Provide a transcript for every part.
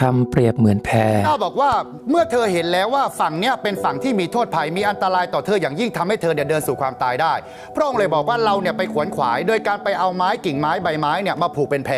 ทำเปรียบเหมือนแพข้าบอกว่าเมื่อเธอเห็นแล้วว่าฝั่งเนี้ยเป็นฝั่งที่มีโทษภัยมีอันตรายต่อเธออย่างยิ่งทำให้เธอเนี่ยเดินสู่ความตายได้ พระองค์เลยบอกว่าเราเนี่ยไปขวนขวาย โดยการไปเอาไม้กิ่งไม้ใบไม้เนี่ยมาผูกเป็นแพ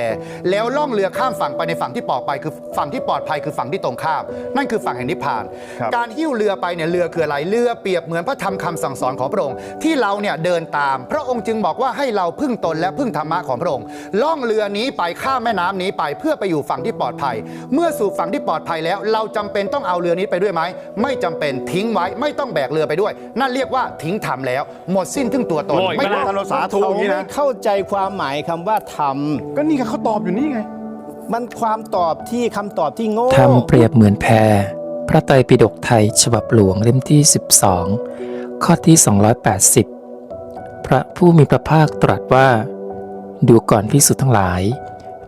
แล้วล่องเรือข้ามฝั่งไปในฝั่งที่ปลอดภัยคือฝั่งที่ปลอดภัยคือฝั่งที่ตรงข้าม นั่นคือฝั่งแห่งนิพพาน ครับ การหิ้วเรือไปเนี่ยเรือคืออะไรเรือเปรียบเหมือนพระธรรมคำสั่งสอนของพระองค์ที่เราเนี่ยเดินตาม พระองค์จึงบอกว่าให้เราพึ่งตนและพึ่งธรรมะของพระองค์ล่องเรือนี้ไปข้ามแม่น้ำนี้ไปเพื่อไปอยู่ฝั่งที่ปลอดภัย เมื่อสู่ฝั่งที่ปลอดภัยแล้ว เราจำเป็นต้องเอาเรือนี้ไปด้วยไหมไม่จำเป็นทิ้งไว้ไม่ต้องแบกเรือไปด้วย นั่นเรียกว่าทิ้งธรรมแล้ว หมดสิ้นทึ่งตัวตนโอ้ยไม่ไม่ต้ได้องทำเราสาธุอย่างนี้ไม่นะเข้าใจความหมายคำว่าทก็นี่ไงเขาตอบอยู่นี่ไงำมันความตอบที่คำตอบที่โง่ทำเปรียบเหมือนแพพระไตรปิฎกไทยฉบับหลวงเล่มที่ 12 ข้อที่ 280 พระผู้มีพระภาคตรัสว่า ดูก่อนพิสุทธ์ทั้งหลาย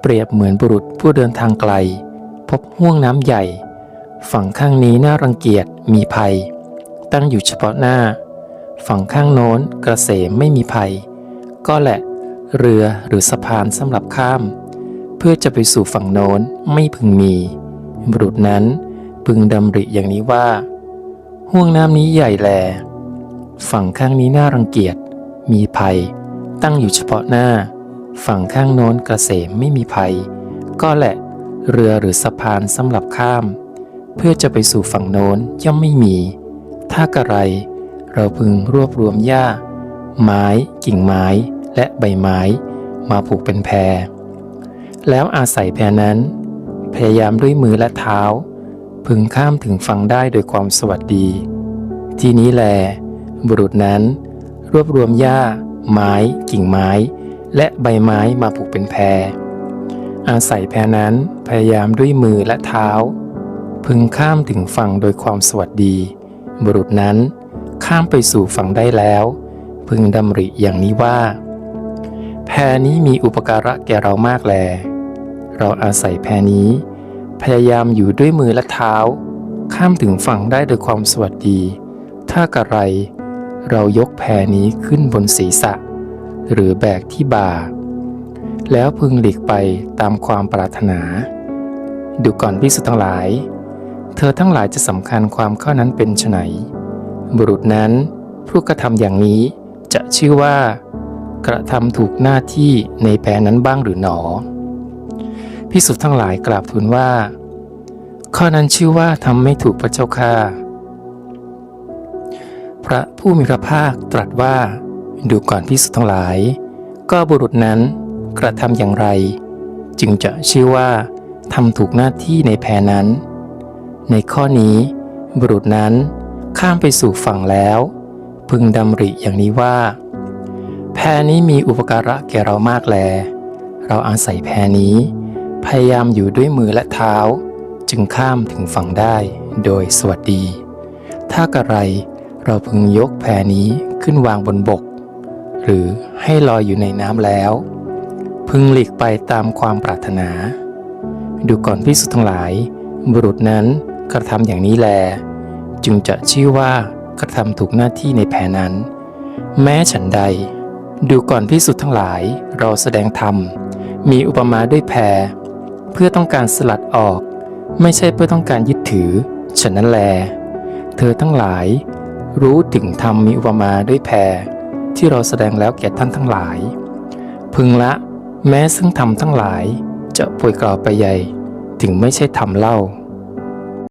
เปรียบเหมือนบุรุษผู้เดินทางไกลพ บห่วงน้ำใหญ่ ฝั่งข้างนี้น่ารังเกียจมีภัย ตั้งอยู่เฉพาะหน้า ฝั่งข้างโน้นกระเสมไม่มีภัย ก็แหละ เรือหรือสะพานสำหรับข้าม เพื่อจะไปสู่ฝั่งโน้นไม่พึงมีบุรุษนั้นพึงดำริอย่างนี้ว่า ห่วงน้ำนี้ใหญ่แล ฝั่งข้างนี้น่ารังเกียจ มีภัย ตั้งอยู่เฉพาะหน้า ฝั่งข้างโน้นกระเสมไม่มีภัย ก็แหละ เรือหรือสะพานสำหรับข้าม เพื่อจะไปสู่ฝั่งโน้นย่อมไม่มี ถ้ากระไร เราพึงรวบรวมหญ้า ไม้ กิ่งไม้ และใบไม้ มาผูกเป็นแพแล้วอาศัยแพนั้น พยายามด้วยมือและเท้า พึงข้ามถึงฝั่งได้โดยความสวัสดี ทีนี้แล บุรุษนั้น รวบรวมหญ้า ไม้ กิ่งไม้ และใบไม้มาผูกเป็นแพ อาศัยแพนั้นพยายามด้วยมือและเท้า พึงข้ามถึงฝั่งโดยความสวัสดี บุรุษนั้นข้ามไปสู่ฝั่งได้แล้ว พึงดำริอย่างนี้ว่า แพนี้มีอุปการะแก่เรามากแล เราอาศัยแพนี้ พยายามอยู่ด้วยมือและเท้า ข้ามถึงฝั่งได้โดยความสวัสดี ถ้ากระไร เรายกแพนี้ขึ้นบนศีรษะ หรือแบกที่บ่า แล้วพึงหลีกไปตามความปรารถนา ดูก่อนพิสุทั้งหลาย เธอทั้งหลายจะสำคัญความข้อนั้นเป็นไฉนบุรุษนั้นผู้กระทำอย่างนี้จะชื่อว่า กระทำถูกหน้าที่ในแปรนั้นบ้างหรือหนอพิสุทธ์ทั้งหลายกราบทูลว่า ข้อนั้นชื่อว่าทำไม่ถูกพระเจ้าค่าพระผู้มีพระภาคตรัสว่า ดูก่อนพิสุทธ์ทั้งหลาย ก็บุรุษนั้น กระทำอย่างไร จึงจะชื่อว่าทำถูกหน้าที่ในแพรนั้น ในข้อนี้ บุรุษนั้นข้ามไปสู่ฝั่งแล้ว พึงดำริอย่างนี้ว่า แพรนี้มีอุปการะแก่เรามากแล เราอาศัยแพรนี้ พยายามอยู่ด้วยมือและเท้า จึงข้ามถึงฝั่งได้โดยสวัสดี ถ้ากระไรเราพึงยกแพรนี้ขึ้นวางบนบก หรือให้ลอยอยู่ในน้ำแล้ว พึงหลีกไปตามความปรารถนา ดูก่อนพิสุทธ์ทั้งหลาย บุรุษนั้นกระทำอย่างนี้แล จึงจะชื่อว่ากระทำถูกหน้าที่ในแผนนั้น แม้ฉันใด ดูก่อนพิสุทธ์ทั้งหลายเราแสดงธรรม มีอุปมาด้วยแพร เพื่อต้องการสลัดออก ไม่ใช่เพื่อต้องการยึดถือฉะนั้นแล เธอทั้งหลาย รู้ถึงธรรมมีอุปมาด้วยแพร ที่เราแสดงแล้วแก่ท่านทั้งหลาย พึงละ แม้ซึ่งธรรมทั้งหลายจะป่วยกล่าวไปใหญ่ ถึงไม่ใช่ธรรมเล่า